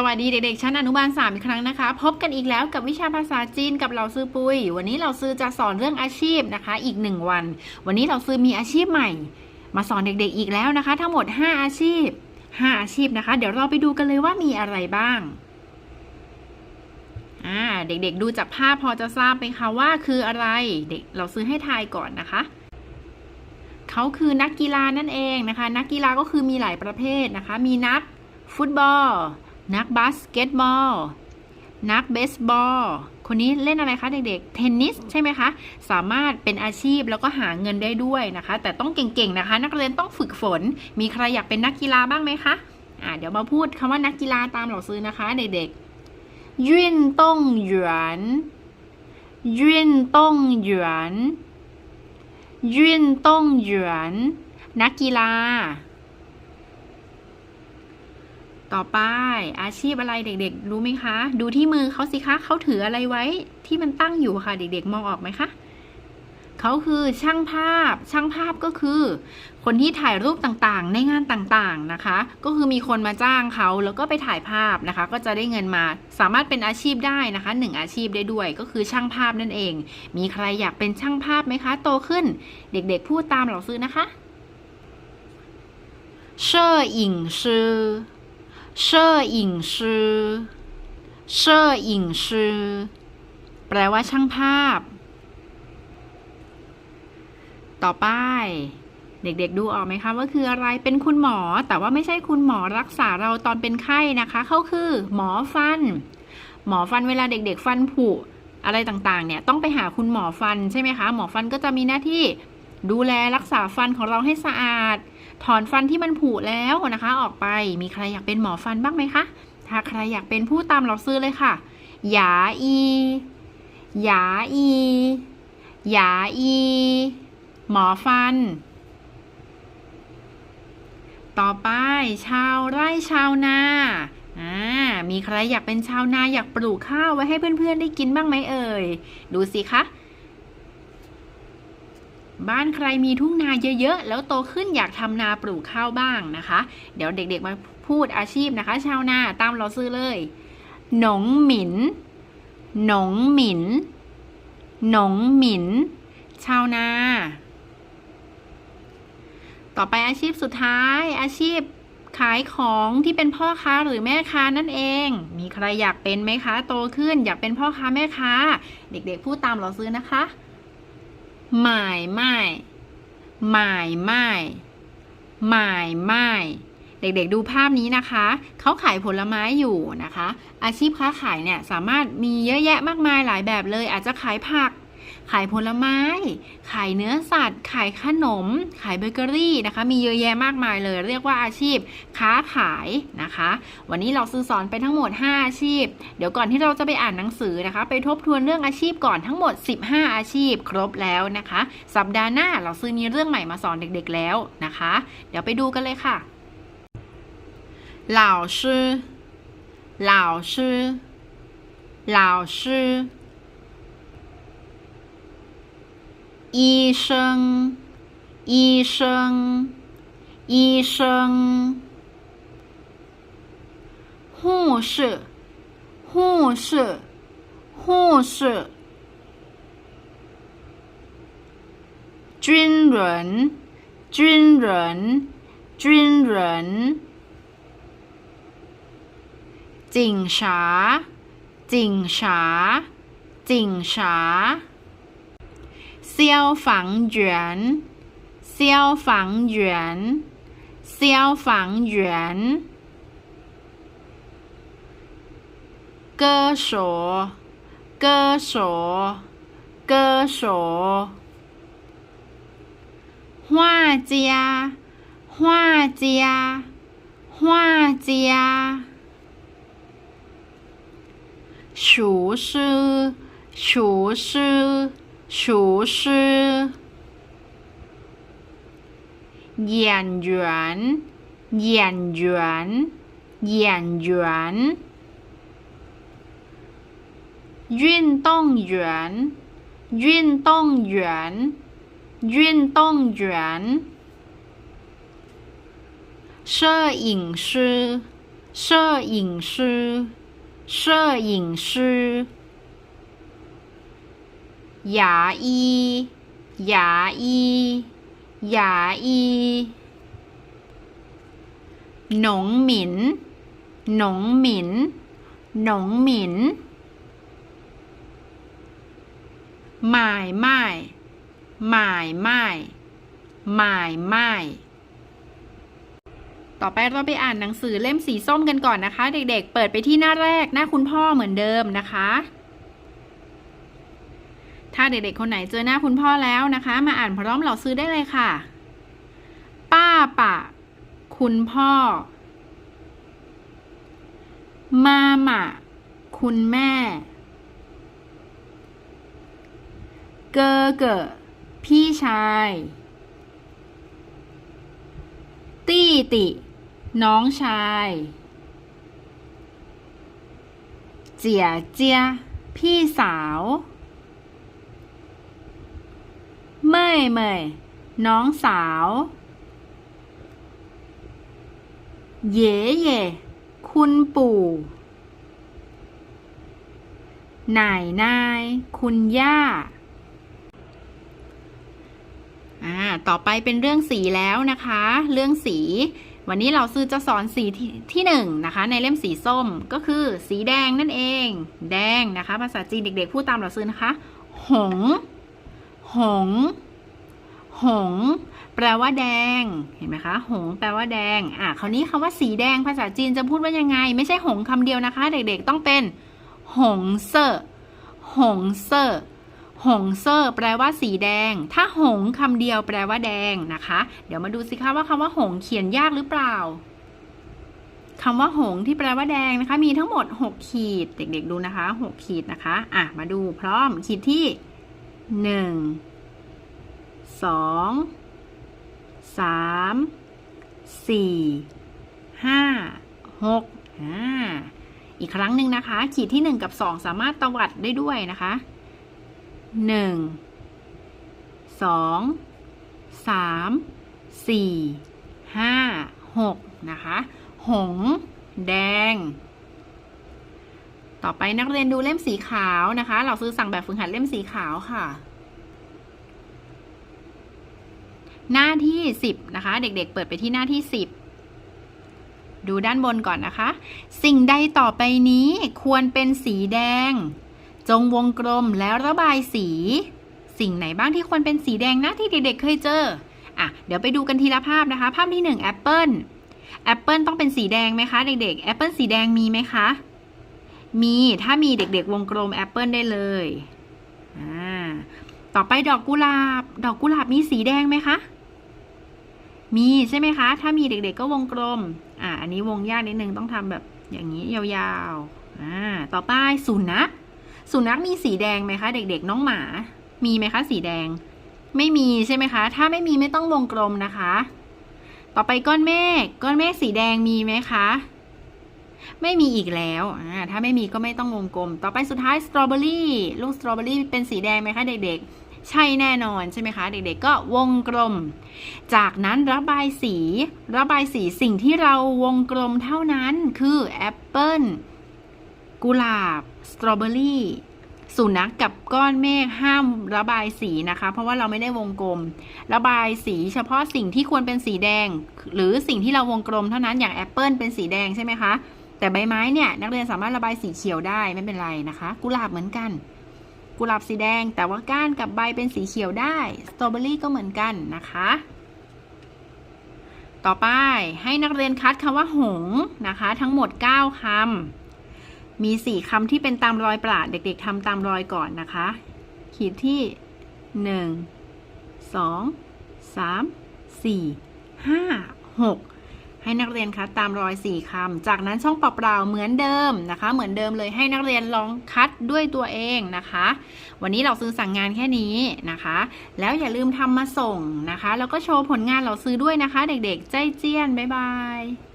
สวัสดีเด็กๆ ชั้นอนุบาล 3 อีกครั้งนะคะ พบกันอีกแล้วกับวิชาภาษาจีนกับเราซื้อปุย วันนี้เราซื้อจะสอนเรื่องอาชีพนะคะ อีกหนึ่งวัน วันนี้เราซื้อมีอาชีพใหม่ มาสอนเด็กๆอีกแล้วนะคะ ทั้งหมด 5 อาชีพ 5 อาชีพนะคะ เดี๋ยวเราไปดูกันเลยว่ามีอะไรบ้างอ่าเด็กๆ ดูจากภาพพอจะทราบไหมคะว่าคืออะไร เด็กเราซื้อให้ทายก่อนนะคะเขาคือนักกีฬานั่นเองนะคะ นักกีฬาก็คือมีหลายประเภทนะคะ มีนักฟุตบอล นักบาสเกตบอล นักเบสบอล คนนี้เล่นอะไรคะเด็กๆ เทนนิสใช่ไหมคะ สามารถเป็นอาชีพแล้วก็หาเงินได้ด้วยนะคะ แต่ต้องเก่งๆนะคะ นักเรียนต้องฝึกฝน มีใครอยากเป็นนักกีฬาบ้างไหมคะอ่าเดี๋ยวมาพูดคำว่านักกีฬาตามหล่าซื้อนะคะเด็กๆยื่นต้องหยวนยื่นต้องหยวนยื่นต้องหยวนนักกีฬา ต่อไปอาชีพอะไรเด็กๆ รู้ไหมคะ ดูที่มือเขาสิคะเขาถืออะไรไว้ที่มันตั้งอยู่ค่ะ เด็กๆ มองออกไหมคะเขาคือช่างภาพ ช่างภาพก็คือ คนที่ถ่ายรูปต่างๆ ในงานต่างๆนะคะ ก็คือมีคนมาจ้างเขาแล้วก็ไปถ่ายภาพนะคะ ก็จะได้เงินมา สามารถเป็นอาชีพได้นะคะหนึ่งอาชีพได้ด้วย ก็คือช่างภาพนั่นเอง มีใครอยากเป็นช่างภาพไหมคะ โตขึ้น เด็กๆ พูดตามเราซื้อนะคะ เชออิงซื้อ 摄影师ออิซอเช่อิงซื้แปลว่าช่างภาพ ต่อไป เด็กๆดูออกไหมคะว่าคืออะไรเป็นคุณหมอ แต่ว่าไม่ใช่คุณหมอรักษาเราตอนเป็นไข้นะคะเขาคือ หมอฟัน หมอฟันเวลาเด็ก ๆ ฟันผุอะไรต่างๆ เนี่ยต้องไปหาคุณหมอฟันใช่ไหมคะ หมอฟันก็จะมีหน้าที่ดูแลรักษาฟันของเราให้สะอาด ถอนฟันที่มันผุแล้วนะคะ ออกไปมีใครอยากเป็นหมอฟันบ้างไหมคะ ถ้าใครอยากเป็นผู้ตามเราซื้อเลยค่ะหยาอีหยาอีหยาอี หมอฟัน ต่อไปชาวไร่ชาวนาอ่ามีใครอยากเป็นชาวนาอยากปลูกข้าวไว้ให้เพื่อนๆได้กินบ้างไหมเอ่ย ดูสิคะ บ้านใครมีทุ่งนาเยอะๆ แล้วโตขึ้นอยากทำนาปลูกข้าวบ้างนะคะ เดี๋ยวเด็กๆมาพูดอาชีพนะคะ ชาวนาตามเราซื้อเลย หนงหมิน หนงหมิน หนงหมิน ชาวนา ต่อไปอาชีพสุดท้าย อาชีพขายของที่เป็นพ่อค้าหรือแม่ค้านั่นเอง มีใครอยากเป็นไหมคะ โตขึ้นอยากเป็นพ่อค้าแม่ค้า เด็กๆพูดตามเราซื้อนะคะ หมายไม่หมายไม่หมายไม่เด็กๆดูภาพนี้นะคะ เขาขายผลไม้อยู่นะคะ อาชีพค้าขายเนี่ยสามารถมีเยอะแยะมากมายหลายแบบเลย อาจจะขายผัก ขายผลไม้ ขายเนื้อสัตว์ ขายขนม ขายเบเกอรี่นะคะ มีเยอะแยะมากมายเลย เรียกว่าอาชีพค้าขายนะคะ วันนี้เราซื้อสอนไปทั้งหมด 5 อาชีพ เดี๋ยวก่อนที่เราจะไปอ่านหนังสือนะคะ ไปทบทวนเรื่องอาชีพก่อนทั้งหมด 15 อาชีพ ครบแล้วนะคะ สัปดาห์หน้าเราซื้อมีเรื่องใหม่มาสอนเด็กๆแล้วนะคะ เดี๋ยวไปดูกันเลยค่ะ老师老师老师 医生，医生，医生，护士，护士，护士，军人，军人，军人，警察，警察，警察。消防员，消防员，消防员，歌手，歌手，歌手，画家，画家，画家，厨师，厨师。厨师，演员，演员，演员，运动员，运动员，运动员，摄影师，摄影师摄影师。 ยาอียาอียาอีหนงหมินหนงหมินหนงหมินหมายไม่หมายไม่หมายไม่ต่อไปเราไปอ่านหนังสือเล่มสีส้มกันก่อนนะคะ เด็กๆ เปิดไปที่หน้าแรกหน้าคุณพ่อเหมือนเดิมนะคะ ถ้าเด็กๆคนไหนเจอหน้าคุณพ่อแล้วนะคะ มาอ่านพร้อมเราซื้อได้เลยค่ะ ป้าปะ คุณพ่อ มาหมะคุณแม่ เกอเกอพี่ชาย ตี้ติ น้องชาย เจียเจีย พี่สาว เม่ยเม่น้องสาวเย่เย่คุณปู่นายนาย คุณย่า อ่า ต่อไปเป็นเรื่องสีแล้วนะคะ เรื่องสี วันนี้เราซื้อจะสอนสีที่ที่หนึ่งนะคะ ในเล่มสีส้มก็คือสีแดงนั่นเอง แดงนะคะ ภาษาจีนเด็กๆ พูดตามเราซื้อนะคะ หง หง หง แปลว่าแดง เห็นไหมคะ หง แปลว่าแดง อะ คราวนี้คำว่าสีแดงภาษาจีนจะพูดว่ายังไง ไม่ใช่หงคำเดียวนะคะ เด็กๆ ต้องเป็น หงเซอร์หงเซอร์หงเซอร์แปลว่าสีแดง ถ้าหงคำเดียวแปลว่าแดงนะคะ เดี๋ยวมาดูสิคะว่าคำว่าหงเขียนยากหรือเปล่าคำว่าหงที่แปลว่าแดงนะคะ มีทั้งหมด 6 ขีด เด็กๆดูนะคะ 6 ขีดนะคะ อะ มาดูพร้อมขีดที่ 1 2 3 4 5 6อ่าอีกครั้งหนึ่งนะคะ ขีดที่1กับ2สามารถตวัดได้ด้วยนะคะหนึ่งสองสามสี่ห้าหกนะคะ หง แดง ต่อไปนักเรียนดูเล่มสีขาวนะคะ เราซื้อสั่งแบบฝึกหัดเล่มสีขาวค่ะ หน้าที่สิบนะคะ เด็กๆเปิดไปที่หน้าที่สิบดูด้านบนก่อนนะคะ สิ่งใดต่อไปนี้ควรเป็นสีแดง จงวงกลมแล้วระบายสี สิ่งไหนบ้างที่ควรเป็นสีแดงนะที่เด็กๆเคยเจออะเดี๋ยวไปดูกันทีละภาพนะคะ ภาพที่หนึ่งแอปเปิลแอปเปิลต้องเป็นสีแดงไหมคะเด็กๆแอปเปิลสีแดงมีไหมคะ มีถ้ามีเด็กๆ วงกลมแอปเปิลได้เลยอ่าต่อไปดอกกุหลาบ ดอกกุหลาบมีสีแดงไหมคะ มีใช่ไหมคะ ถ้ามีเด็กๆก็วงกลม อ่า อันนี้วงยากนิดนึงต้องทำแบบอย่างนี้ยาวๆ อ่า ต่อไปสุนัข สุนัขมีสีแดงไหมคะ เด็กๆ น้องหมา มีไหมคะสีแดง ไม่มีใช่ไหมคะ ถ้าไม่มีไม่ต้องวงกลมนะคะ ต่อไปก้อนเมฆ ก้อนเมฆสีแดงมีไหมคะ ไม่มีอีกแล้วถ้าไม่มีก็ไม่ต้องวงกลม ต่อไปสุดท้ายสตรอเบอรี่ลูกสตรอเบอรี่เป็นสีแดงไหมคะเด็กๆ ใช่แน่นอนใช่ไหมคะ เด็กๆก็วงกลม จากนั้นระบายสี ระบายสีสิ่งที่เราวงกลมเท่านั้นคือแอปเปิลกุหลาบสตรอเบอรี่สุนัขกกับก้อนเมฆห้ามระบายสีนะคะ เพราะว่าเราไม่ได้วงกลม ระบายสีเฉพาะสิ่งที่ควรเป็นสีแดง หรือสิ่งที่เราวงกลมเท่านั้นอย่างแอปเปิลเป็นสีแดงใช่ไหมคะ แต่ใบไม้เนี่ยนักเรียนสามารถระบายสีเขียวได้ไม่เป็นไรนะคะ กุหลาบเหมือนกัน กุหลาบสีแดง แต่ว่าก้านกับใบเป็นสีเขียวได้สตรอเบอรี่ก็เหมือนกันนะคะ ต่อไปให้นักเรียนคัดคำว่าหงนะคะ ทั้งหมด 9คำมี 4คำที่เป็นตามรอยปราดเด็ก ๆทำตามรอยก่อนนะคะ ขีดที่ 1 2 3 4 5 6 ให้นักเรียนคัดตามรอย4คำจากนั้นช่องเปล่าๆเหมือนเดิมนะคะ เหมือนเดิมเลยให้นักเรียนลองคัดด้วยตัวเองนะคะ วันนี้เราซื้อสั่งงานแค่นี้นะคะ แล้วอย่าลืมทำมาส่งนะคะ แล้วก็โชว์ผลงานเราซื้อด้วยนะคะ เด็กๆ ใจเจี้ยนบ๊ายบาย